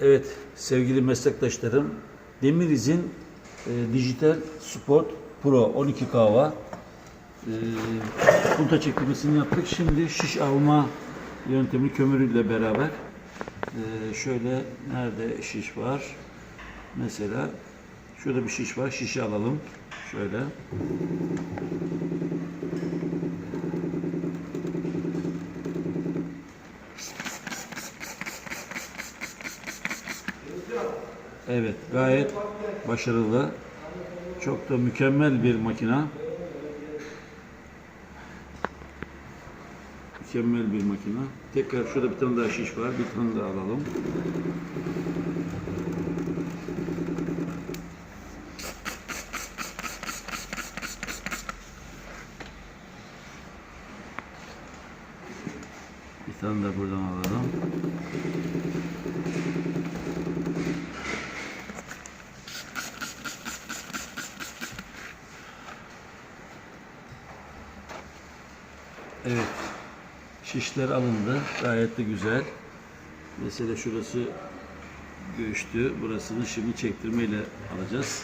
Evet sevgili meslektaşlarım Demiriz'in e, Dijital Sport Pro 12 kahva e, punta çektirmesini yaptık. Şimdi şiş alma yöntemi kömürüyle beraber e, şöyle nerede şiş var? Mesela şurada bir şiş var. Şişi alalım. Şöyle. Evet, gayet başarılı. Çok da mükemmel bir makina. Mükemmel bir makina. Tekrar şurada bir tane daha şiş var. Bir tane daha alalım. Bir tane de buradan alalım. Evet. Şişler alındı. Gayet de güzel. Mesela şurası göçtü. Burasını şimdi çektirmeyle alacağız.